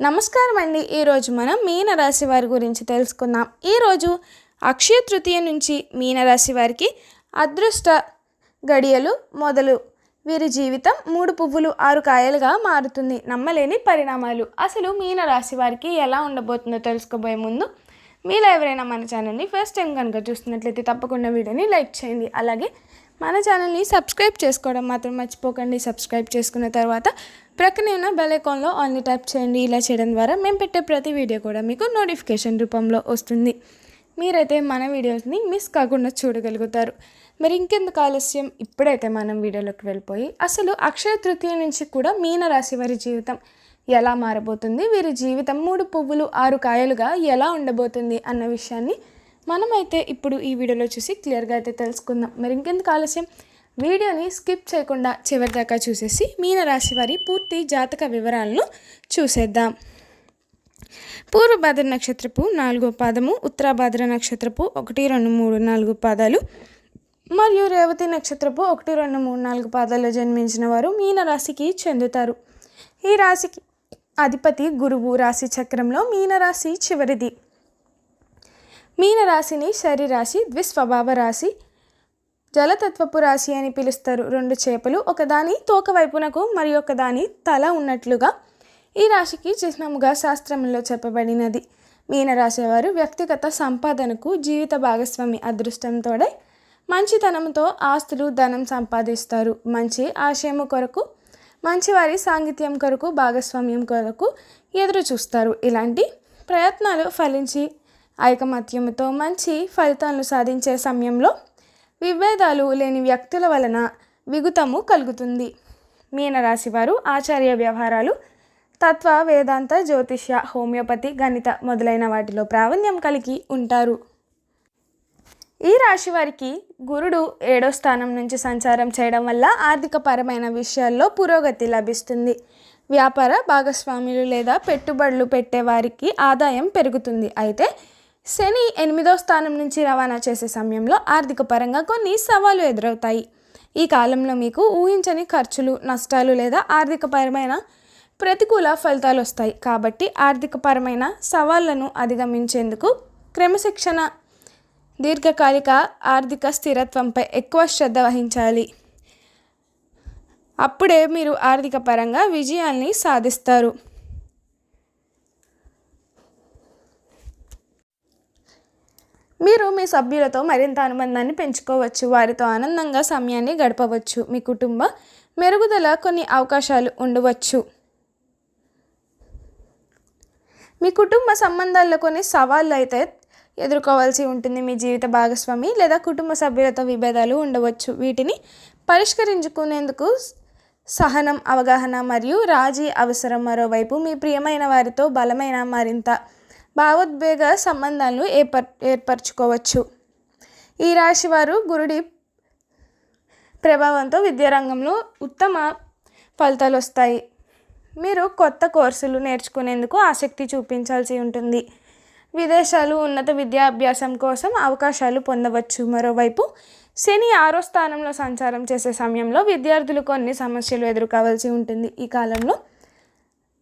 నమస్కారం అండి ఈరోజు మనం మీనరాశి వారి గురించి తెలుసుకుందాం. ఈరోజు అక్షయ తృతీయ నుంచి మీనరాశి వారికి అదృష్ట గడియలు మొదలు. వీరి జీవితం మూడు పువ్వులు ఆరు కాయలుగా మారుతుంది. నమ్మలేని పరిణామాలు. అసలు మీనరాశి వారికి ఎలా ఉండబోతుందో తెలుసుకోబోయే ముందు మీలో ఎవరైనా మన ఛానల్ని ఫస్ట్ టైం కనుక చూస్తున్నట్లయితే తప్పకుండా వీడియోని లైక్ చేయండి. అలాగే మన ఛానల్ని సబ్స్క్రైబ్ చేసుకోవడం మాత్రం మర్చిపోకండి. సబ్స్క్రైబ్ చేసుకున్న తర్వాత ప్రక్కనే ఉన్న బెల్ ఐకాన్లో ఆన్లీ ట్యాప్ చేయండి. ఇలా చేయడం ద్వారా మేము పెట్టే ప్రతి వీడియో కూడా మీకు నోటిఫికేషన్ రూపంలో వస్తుంది. మీరైతే మన వీడియోస్ని మిస్ కాకుండా చూడగలుగుతారు. మరి ఇంకెందుకు ఆలస్యం? ఇప్పుడైతే మనం వీడియోలోకి వెళ్ళిపోయి అసలు అక్షయ తృతీయ నుంచి కూడా మీనరాశి వారి జీవితం ఎలా మారబోతుంది? వీరి జీవితం మూడు పువ్వులు ఆరు కాయలుగా ఎలా ఉండబోతుంది? అన్న విషయాన్ని మనమైతే ఇప్పుడు ఈ వీడియోలో చూసి క్లియర్గా అయితే తెలుసుకుందాం. మరి ఇంకెందుకు ఆలస్యం? వీడియోని స్కిప్ చేయకుండా చివరి దాకా చూసేసి మీనరాశి వారి పూర్తి జాతక వివరాలను చూసేద్దాం. పూర్వభాద్ర నక్షత్రపు నాలుగో పాదము ఉత్తరాభాద్ర నక్షత్రపు ఒకటి రెండు మూడు నాలుగు పాదాలు మరియు రేవతి నక్షత్రపు ఒకటి రెండు మూడు నాలుగు పాదాల్లో జన్మించిన వారు మీనరాశికి చెందుతారు. ఈ రాశికి అధిపతి గురువు రాశి చక్రంలో మీనరాశి చివరిది. మీనరాశిని శరీరాశి ద్విస్వభావ రాశి జలతత్వపు రాశి అని పిలుస్తారు. రెండు చేపలు ఒకదాని తోక వైపునకు మరి ఒకదాని తల ఉన్నట్లుగా ఈ రాశికి చిహ్నముగా శాస్త్రంలో చెప్పబడినది. మీనరాశి వారు వ్యక్తిగత సంపాదనకు జీవిత భాగస్వామి అదృష్టంతో మంచితనంతో ఆస్తులు ధనం సంపాదిస్తారు. మంచి ఆశయము కొరకు మంచివారి సాంగిత్యం కొరకు భాగస్వామ్యం కొరకు ఎదురు చూస్తారు ఇలాంటి ప్రయత్నాలు ఫలించి ఐకమత్యంతో మంచి ఫలితాలను సాధించే సమయంలో విభేదాలు లేని వ్యక్తుల వలన విగుతము కలుగుతుంది. మీనరాశి వారు ఆచార్య వ్యవహారాలు తత్వ వేదాంత జ్యోతిష్య హోమియోపతి గణిత మొదలైన వాటిలో ప్రావీణ్యం కలిగి ఉంటారు. ఈ రాశి వారికి గురుడు ఏడో స్థానం నుంచి సంచారం చేయడం వల్ల ఆర్థికపరమైన విషయాల్లో పురోగతి లభిస్తుంది. వ్యాపార భాగస్వాములు లేదా పెట్టుబడులు పెట్టే వారికి ఆదాయం పెరుగుతుంది. అయితే శని ఎనిమిదో స్థానం నుంచి రవాణా చేసే సమయంలో ఆర్థిక పరంగా కొన్ని సవాలు ఎదురవుతాయి. ఈ కాలంలో మీకు ఊహించని ఖర్చులు నష్టాలు లేదా ఆర్థిక పరమైన ప్రతికూల ఫలితాలు వస్తాయి. కాబట్టి ఆర్థిక పరమైన సవాళ్ళను అధిగమించేందుకు క్రమశిక్షణ దీర్ఘకాలిక ఆర్థిక స్థిరత్వంపై ఎక్కువ శ్రద్ధ వహించాలి. అప్పుడే మీరు ఆర్థిక పరంగా విజయాల్ని సాధిస్తారు. మీరు మీ సభ్యులతో మరింత అనుబంధాన్ని పెంచుకోవచ్చు. వారితో ఆనందంగా సమయాన్ని గడపవచ్చు. మీ కుటుంబ మెరుగుదల కొన్ని అవకాశాలు ఉండవచ్చు. మీ కుటుంబ సంబంధాల్లో కొన్ని సవాళ్ళు అయితే ఎదుర్కోవాల్సి ఉంటుంది. మీ జీవిత భాగస్వామి లేదా కుటుంబ సభ్యులతో విభేదాలు ఉండవచ్చు. వీటిని పరిష్కరించుకునేందుకు సహనం అవగాహన మరియు రాజీ అవసరం. మరోవైపు మీ ప్రియమైన వారితో బలమైన మరింత భావోద్వేగ సంబంధాలను ఏర్పర్ ఏర్పరచుకోవచ్చు. ఈ రాశి వారు గురుడి ప్రభావంతో విద్యారంగంలో ఉత్తమ ఫలితాలు వస్తాయి మీరు కొత్త కోర్సులు నేర్చుకునేందుకు ఆసక్తి చూపించాల్సి ఉంటుంది. విదేశాలు ఉన్నత విద్యాభ్యాసం కోసం అవకాశాలు పొందవచ్చు. మరోవైపు శని ఆరో స్థానంలో సంచారం చేసే సమయంలో విద్యార్థులు కొన్ని సమస్యలు ఎదుర్కోవాల్సి ఉంటుంది. ఈ కాలంలో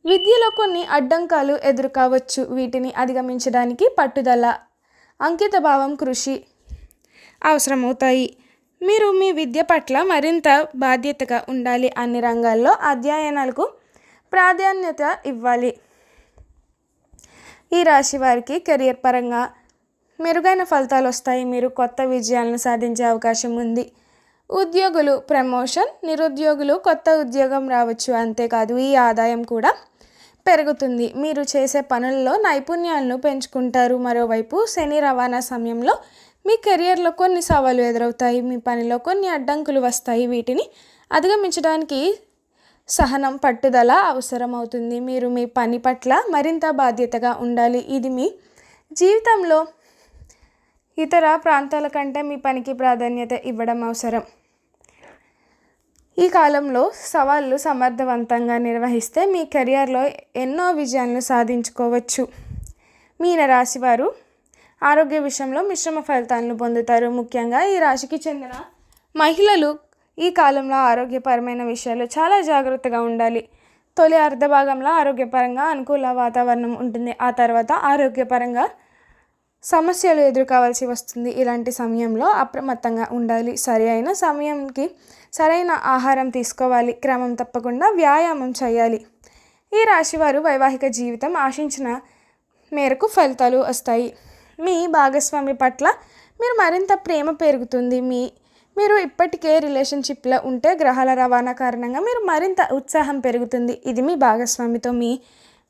విద్యలో కొన్ని అడ్డంకాలు ఎదుర్కోవచ్చు. వీటిని అధిగమించడానికి పట్టుదల అంకిత భావం కృషి అవసరమవుతాయి. మీరు మీ విద్య పట్ల మరింత బాధ్యతగా ఉండాలి అన్ని రంగాల్లో అధ్యయనాలకు ప్రాధాన్యత ఇవ్వాలి. ఈ రాశి వారికి కెరియర్ పరంగా మెరుగైన ఫలితాలు వస్తాయి. మీరు కొత్త విజయాలను సాధించే అవకాశం ఉంది. ఉద్యోగులు ప్రమోషన్ నిరుద్యోగులు కొత్త ఉద్యోగం రావచ్చు. అంతేకాదు ఈ ఆదాయం కూడా పెరుగుతుంది. మీరు చేసే పనుల్లో నైపుణ్యాలను పెంచుకుంటారు. మరోవైపు శని రవాణా సమయంలో మీ కెరియర్లో కొన్ని సవాలు ఎదురవుతాయి. మీ పనిలో కొన్ని అడ్డంకులు వస్తాయి. వీటిని అధిగమించడానికి సహనం పట్టుదల అవసరం అవుతుంది మీరు మీ పని పట్ల మరింత బాధ్యతగా ఉండాలి. ఇది మీ జీవితంలో ఇతర ప్రాంతాల కంటే మీ పనికి ప్రాధాన్యత ఇవ్వడం అవసరం. ఈ కాలంలో సవాళ్ళు సమర్థవంతంగా నిర్వహిస్తే మీ కెరియర్లో ఎన్నో విజయాలను సాధించుకోవచ్చు. మీన రాశివారు ఆరోగ్య విషయంలో మిశ్రమ ఫలితాలను పొందుతారు. ముఖ్యంగా ఈ రాశికి చెందిన మహిళలు ఈ కాలంలో ఆరోగ్యపరమైన విషయాలు చాలా జాగ్రత్తగా ఉండాలి. తొలి అర్ధ భాగంలో ఆరోగ్యపరంగా అనుకూల వాతావరణం ఉంటుంది. ఆ తర్వాత ఆరోగ్యపరంగా సమస్యలు ఎదుర్కోవాల్సి వస్తుంది. ఇలాంటి సమయంలో అప్రమత్తంగా ఉండాలి. సరి అయిన సమయంకి సరైన ఆహారం తీసుకోవాలి. క్రమం తప్పకుండా వ్యాయామం చేయాలి. ఈ రాశివారు వైవాహిక జీవితం ఆశించిన మేరకు ఫలితాలు వస్తాయి. మీ భాగస్వామి పట్ల మీరు మరింత ప్రేమ పెరుగుతుంది. మీ మీరు ఇప్పటికే రిలేషన్షిప్లో ఉంటే గ్రహాల రవాణా కారణంగా మీరు మరింత ఉత్సాహం పెరుగుతుంది. ఇది మీ భాగస్వామితో మీ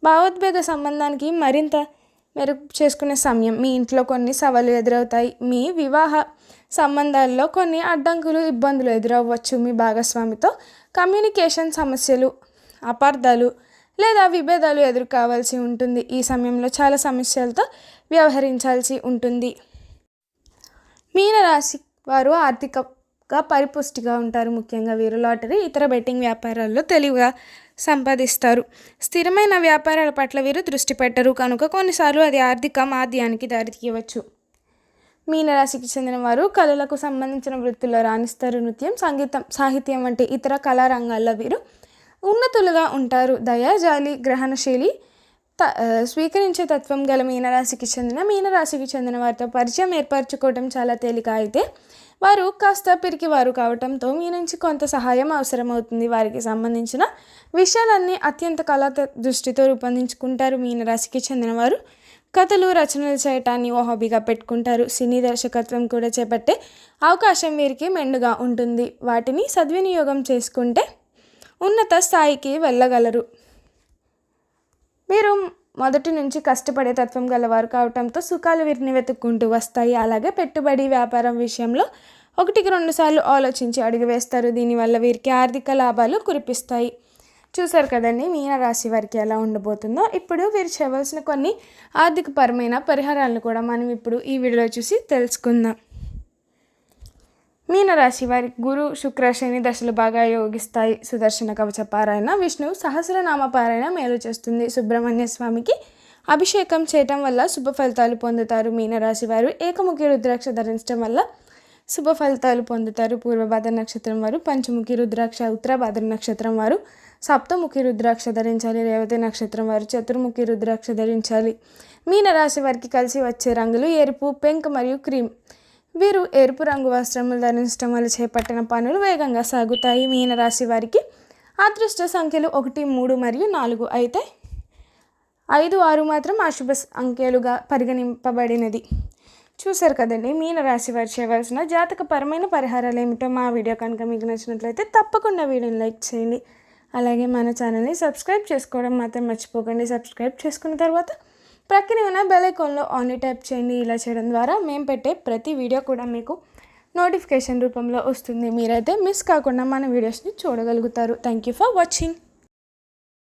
భావోద్వేగ సంబంధానికి మరింత మెరుగు చేసుకునే సమయం. మీ ఇంట్లో కొన్ని సవాలు ఎదురవుతాయి. మీ వివాహ సంబంధాల్లో కొన్ని అడ్డంకులు ఇబ్బందులు ఎదురవ్వచ్చు. మీ భాగస్వామితో కమ్యూనికేషన్ సమస్యలు అపార్థాలు లేదా విభేదాలు ఎదుర్కోవాల్సి ఉంటుంది. ఈ సమయంలో చాలా సమస్యలతో వ్యవహరించాల్సి ఉంటుంది. మీనరాశి వారు ఆర్థిక గా పరిపుష్టిగా ఉంటారు. ముఖ్యంగా వీరు లాటరీ ఇతర బెట్టింగ్ వ్యాపారాల్లో తెలివిగా సంపాదిస్తారు. స్థిరమైన వ్యాపారాల పట్ల వీరు దృష్టి పెట్టరు. కనుక కొన్నిసార్లు అది ఆర్థిక మాధ్యానికి దారితీయవచ్చు. మీనరాశికి చెందిన వారు కళలకు సంబంధించిన వృత్తుల్లో రాణిస్తారు. నృత్యం సంగీతం సాహిత్యం వంటి ఇతర కళారంగాల్లో వీరు ఉన్నతులుగా ఉంటారు. దయ జాలి గ్రహణశీలి త స్వీకరించే తత్వం గల మీనరాశికి చెందిన మీనరాశికి చెందిన వారితో పరిచయం ఏర్పరచుకోవడం చాలా తేలిక అయితే వారు కాస్త పిరికివారు కావటంతో మీ నుంచి కొంత సహాయం అవసరమవుతుంది. వారికి సంబంధించిన విషయాలన్నీ అత్యంత కళా దృష్టితో రూపొందించుకుంటారు. మీనరాశికి చెందినవారు కథలు రచనలు చేయటాన్ని ఓ హాబీగా పెట్టుకుంటారు. సినీ దర్శకత్వం కూడా చేపట్టే అవకాశం వీరికి మెండుగా ఉంటుంది. వాటిని సద్వినియోగం చేసుకుంటే ఉన్నత స్థాయికి వెళ్ళగలరు. మీరు మొదటి నుంచి కష్టపడే తత్వం గలవారు కావటంతో సుఖాలు వీరిని వెతుక్కుంటూ వస్తాయి. అలాగే పెట్టుబడి వ్యాపారం విషయంలో ఒకటికి రెండు సార్లు ఆలోచించి అడుగు వేస్తారు. దీనివల్ల వీరికి ఆర్థిక లాభాలు కురిపిస్తాయి. చూసారు కదండి మీన రాశి వారికి ఎలా ఉండబోతుందో. ఇప్పుడు వీరు చేయవలసిన కొన్ని ఆర్థికపరమైన పరిహారాలను కూడా మనం ఇప్పుడు ఈ వీడియోలో చూసి తెలుసుకుందాం. మీనరాశి వారి గురు శుక్ర శని దశలు బాగా యోగిస్తాయి. సుదర్శన కవచ పారాయణ విష్ణువు సహస్రనామ పారాయణ మేలు చేస్తుంది. సుబ్రహ్మణ్య స్వామికి అభిషేకం చేయటం వల్ల శుభ ఫలితాలు పొందుతారు. మీనరాశి వారు ఏకముఖి రుద్రాక్ష ధరించడం వల్ల శుభ ఫలితాలు పొందుతారు. పూర్వభాద్ర నక్షత్రం వారు పంచముఖి రుద్రాక్ష ఉత్తరభాద్ర నక్షత్రం వారు సప్తముఖి రుద్రాక్ష ధరించాలి. రేవతి నక్షత్రం వారు చతుర్ముఖి రుద్రాక్ష ధరించాలి. మీనరాశి వారికి కలిసి వచ్చే రంగులు ఎరుపు పెంక్ మరియు క్రీమ్. వీరు ఎరుపు రంగు వస్త్రములు ధరించడం వల్ల చేపట్టిన పనులు వేగంగా సాగుతాయి. మీనరాశి వారికి అదృష్ట సంఖ్యలు ఒకటి మూడు మరియు నాలుగు అయితే ఐదు ఆరు మాత్రం అశుభ అంకెలుగా పరిగణింపబడినది. చూశారు కదండి మీనరాశి వారు చేయవలసిన జాతకపరమైన పరిహారాలు ఏమిటో మా వీడియో కనుక మీకు నచ్చినట్లయితే తప్పకుండా వీడియోని లైక్ చేయండి. అలాగే మన ఛానల్ని సబ్స్క్రైబ్ చేసుకోవడం మాత్రం మర్చిపోకండి. సబ్స్క్రైబ్ చేసుకున్న తర్వాత ప్రక్కనే ఉన్న బెలైకాన్లో ఆన్లీ టైప్ చేయండి. ఇలా చేయడం ద్వారా మేము పెట్టే ప్రతి వీడియో కూడా మీకు నోటిఫికేషన్ రూపంలో వస్తుంది. మీరైతే మిస్ కాకుండా మన వీడియోస్ని చూడగలుగుతారు. Thank you for watching